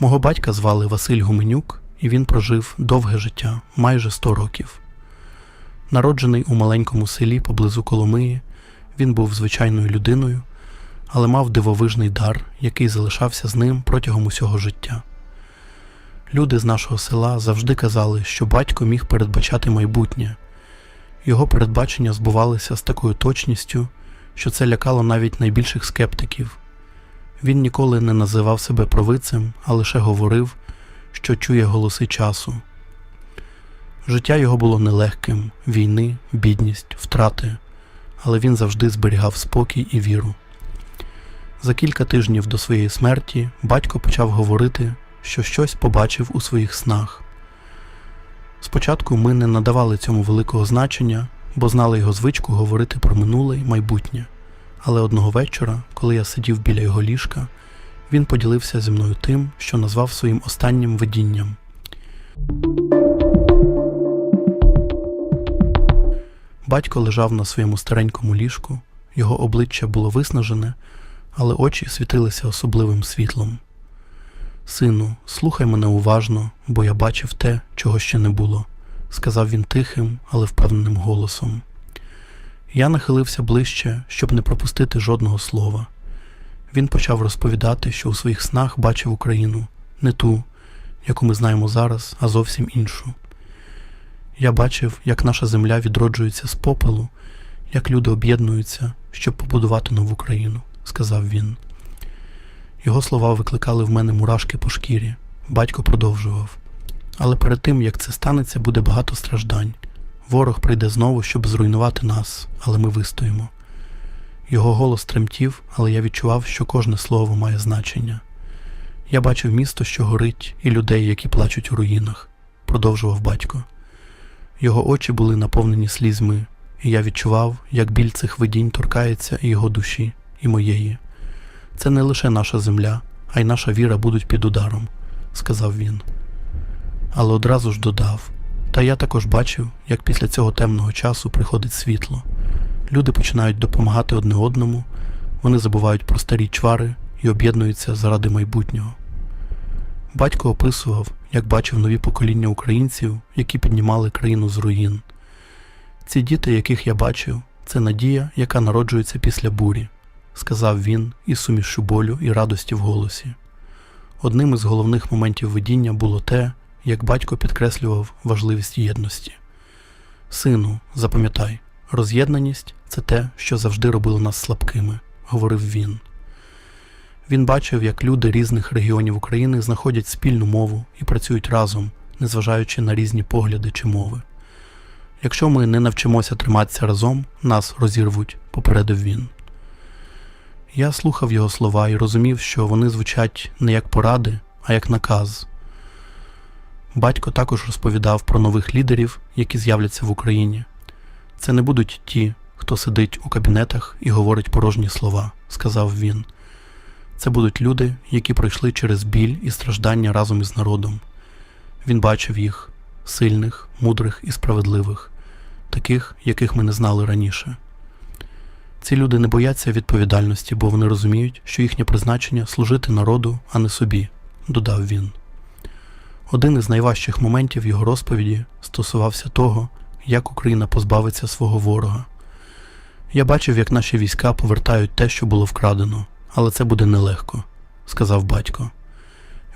Мого батька звали Василь Гуменюк, і він прожив довге життя, майже 100 років. Народжений у маленькому селі поблизу Коломиї, він був звичайною людиною, але мав дивовижний дар, який залишався з ним протягом усього життя. Люди з нашого села завжди казали, що батько міг передбачати майбутнє. Його передбачення збувалися з такою точністю, що це лякало навіть найбільших скептиків. Він ніколи не називав себе провидцем, а лише говорив, що чує голоси часу. Життя його було нелегким війни, бідність, втрати, але він завжди зберігав спокій і віру. За кілька тижнів до своєї смерті батько почав говорити, що щось побачив у своїх снах. Спочатку ми не надавали цьому великого значення, бо знали його звичку говорити про минуле й майбутнє. Але одного вечора, коли я сидів біля його ліжка, він поділився зі мною тим, що назвав своїм останнім видінням. Батько лежав на своєму старенькому ліжку, його обличчя було виснажене, але очі світилися особливим світлом. Сину, слухай мене уважно, бо я бачив те, чого ще не було, сказав він тихим, але впевненим голосом. Я нахилився ближче, щоб не пропустити жодного слова. Він почав розповідати, що у своїх снах бачив Україну, не ту, яку ми знаємо зараз, а зовсім іншу. Я бачив, як наша земля відроджується з попелу, як люди об'єднуються, щоб побудувати нову країну, сказав він. Його слова викликали в мене мурашки по шкірі. Батько продовжував. Але перед тим, як це станеться, буде багато страждань. Ворог прийде знову, щоб зруйнувати нас, але ми вистоїмо. Його голос тремтів, але я відчував, що кожне слово має значення. Я бачив місто, що горить, і людей, які плачуть у руїнах, продовжував батько. Його очі були наповнені слізьми, і я відчував, як біль цих видінь торкається і його душі, і моєї. Це не лише наша земля, а й наша віра будуть під ударом, сказав він. Але одразу ж додав. Та я також бачив, як після цього темного часу приходить світло. Люди починають допомагати одне одному, вони забувають про старі чвари і об'єднуються заради майбутнього. Батько описував, як бачив нові покоління українців, які піднімали країну з руїн. Ці діти, яких я бачив, це надія, яка народжується після бурі, сказав він із сумішю болю і радості в голосі. Одним із головних моментів видіння було те, як батько підкреслював важливість єдності. Сину, запам'ятай, роз'єднаність це те, що завжди робило нас слабкими, говорив він. Він бачив, як люди різних регіонів України знаходять спільну мову і працюють разом, незважаючи на різні погляди чи мови. Якщо ми не навчимося триматися разом, нас розірвуть, попередив він. Я слухав його слова і розумів, що вони звучать не як поради, а як наказ. Батько також розповідав про нових лідерів, які з'являться в Україні. Це не будуть ті, хто сидить у кабінетах і говорить порожні слова, сказав він. Це будуть люди, які пройшли через біль і страждання разом із народом. Він бачив їх сильних, мудрих і справедливих, таких, яких ми не знали раніше. Ці люди не бояться відповідальності, бо вони розуміють, що їхнє призначення служити народу, а не собі, додав він. Один із найважчих моментів його розповіді стосувався того, як Україна позбавиться свого ворога. Я бачив, як наші війська повертають те, що було вкрадено, але це буде нелегко, сказав батько.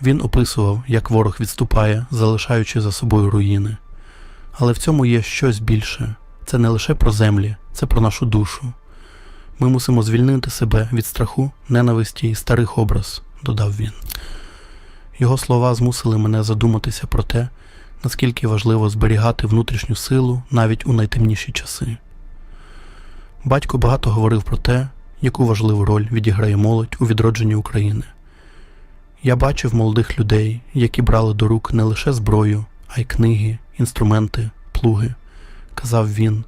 Він описував, як ворог відступає, залишаючи за собою руїни. Але в цьому є щось більше це не лише про землі, це про нашу душу. Ми мусимо звільнити себе від страху, ненависті і старих образ, додав він. Його слова змусили мене задуматися про те, наскільки важливо зберігати внутрішню силу навіть у найтемніші часи. Батько багато говорив про те, яку важливу роль відіграє молодь у відродженні України. Я бачив молодих людей, які брали до рук не лише зброю, а й книги, інструменти, плуги, казав він,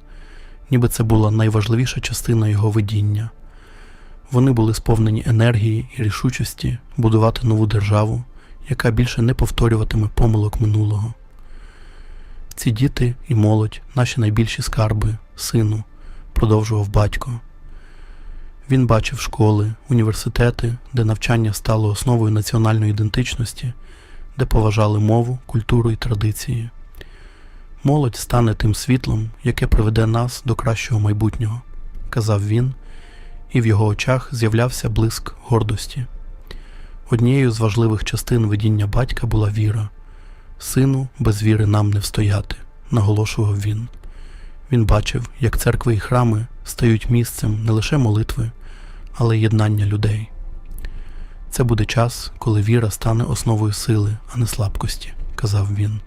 ніби це була найважливіша частина його видіння. Вони були сповнені енергії і рішучості будувати нову державу, яка більше не повторюватиме помилок минулого. Ці діти і молодь наші найбільші скарби, сину, продовжував батько. Він бачив школи, університети, де навчання стало основою національної ідентичності, де поважали мову, культуру і традиції. Молодь стане тим світлом, яке приведе нас до кращого майбутнього, казав він, і в його очах з'являвся блиск гордості. Однією з важливих частин видіння батька була віра. Сину, без віри нам не встояти, наголошував він. Він бачив, як церкви і храми стають місцем не лише молитви, але й єднання людей. Це буде час, коли віра стане основою сили, а не слабкості, казав він.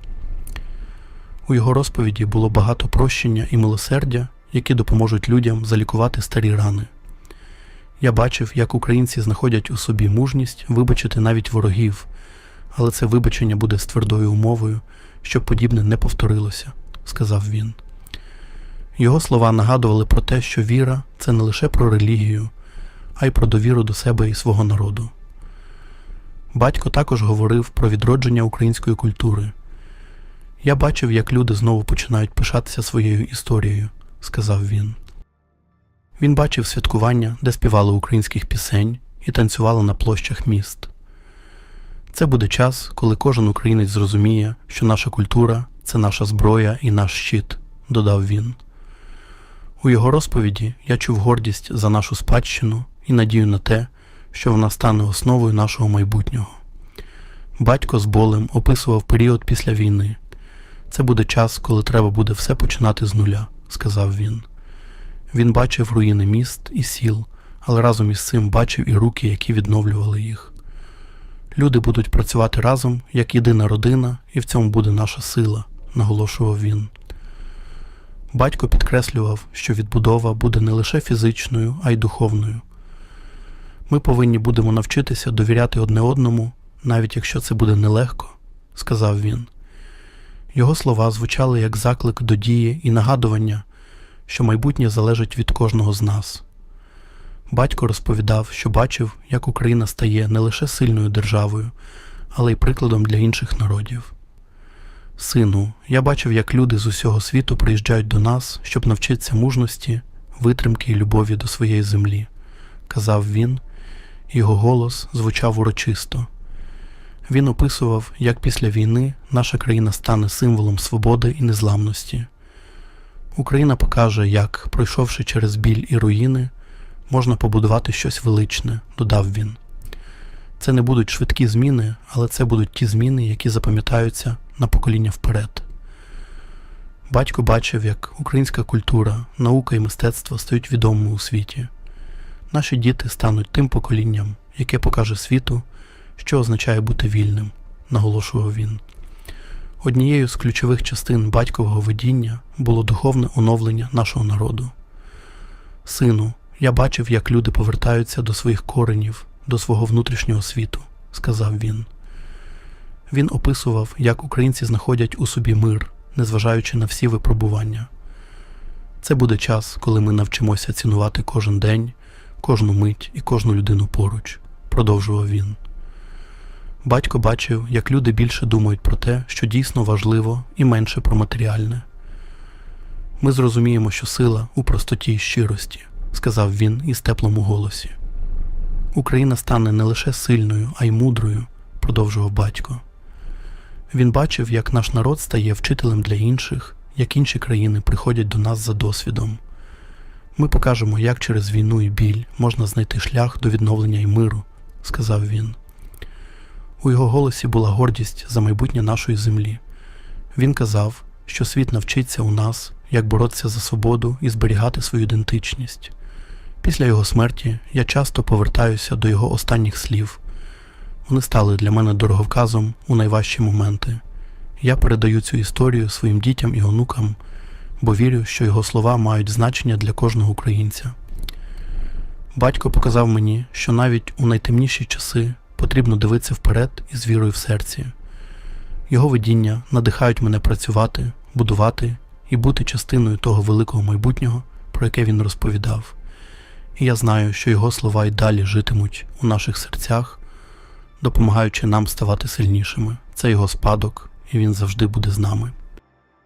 У його розповіді було багато прощення і милосердя, які допоможуть людям залікувати старі рани. Я бачив, як українці знаходять у собі мужність вибачити навіть ворогів, але це вибачення буде з твердою умовою, щоб подібне не повторилося, сказав він. Його слова нагадували про те, що віра це не лише про релігію, а й про довіру до себе і свого народу. Батько також говорив про відродження української культури. Я бачив, як люди знову починають пишатися своєю історією, сказав він. Він бачив святкування, де співали українських пісень і танцювали на площах міст. Це буде час, коли кожен українець зрозуміє, що наша культура це наша зброя і наш щит, додав він. У його розповіді я чув гордість за нашу спадщину і надію на те, що вона стане основою нашого майбутнього. Батько з болем описував період після війни. Це буде час, коли треба буде все починати з нуля, сказав він. Він бачив руїни міст і сіл, але разом із цим бачив і руки, які відновлювали їх. Люди будуть працювати разом як єдина родина, і в цьому буде наша сила, наголошував він. Батько підкреслював, що відбудова буде не лише фізичною, а й духовною. Ми повинні будемо навчитися довіряти одне одному, навіть якщо це буде нелегко, сказав він. Його слова звучали як заклик до дії і нагадування, що майбутнє залежить від кожного з нас. Батько розповідав, що бачив, як Україна стає не лише сильною державою, але й прикладом для інших народів. Сину, я бачив, як люди з усього світу приїжджають до нас, щоб навчитися мужності, витримки і любові до своєї землі, казав він, його голос звучав урочисто. Він описував, як після війни наша країна стане символом свободи і незламності. Україна покаже, як, пройшовши через біль і руїни, можна побудувати щось величне, додав він. Це не будуть швидкі зміни, але це будуть ті зміни, які запам'ятаються на покоління вперед. Батько бачив, як українська культура, наука і мистецтво стають відомими у світі. Наші діти стануть тим поколінням, яке покаже світу, що означає бути вільним, наголошував він. Однією з ключових частин батькового видіння було духовне оновлення нашого народу. Сину, я бачив, як люди повертаються до своїх коренів, до свого внутрішнього світу, сказав він. Він описував, як українці знаходять у собі мир, незважаючи на всі випробування. Це буде час, коли ми навчимося цінувати кожен день, кожну мить і кожну людину поруч, продовжував він. Батько бачив, як люди більше думають про те, що дійсно важливо, і менше про матеріальне. Ми зрозуміємо, що сила у простоті і щирості, сказав він із теплому голосі. Україна стане не лише сильною, а й мудрою, продовжував батько. Він бачив, як наш народ стає вчителем для інших, як інші країни приходять до нас за досвідом. Ми покажемо, як через війну і біль можна знайти шлях до відновлення і миру, сказав він. У його голосі була гордість за майбутнє нашої землі. Він казав, що світ навчиться у нас, як боротися за свободу і зберігати свою ідентичність. Після його смерті я часто повертаюся до його останніх слів. Вони стали для мене дороговказом у найважчі моменти. Я передаю цю історію своїм дітям і онукам, бо вірю, що його слова мають значення для кожного українця. Батько показав мені, що навіть у найтемніші часи потрібно дивитися вперед із вірою в серці. Його видіння надихають мене працювати, будувати і бути частиною того великого майбутнього, про яке він розповідав. І я знаю, що його слова й далі житимуть у наших серцях, допомагаючи нам ставати сильнішими. Це його спадок, і він завжди буде з нами.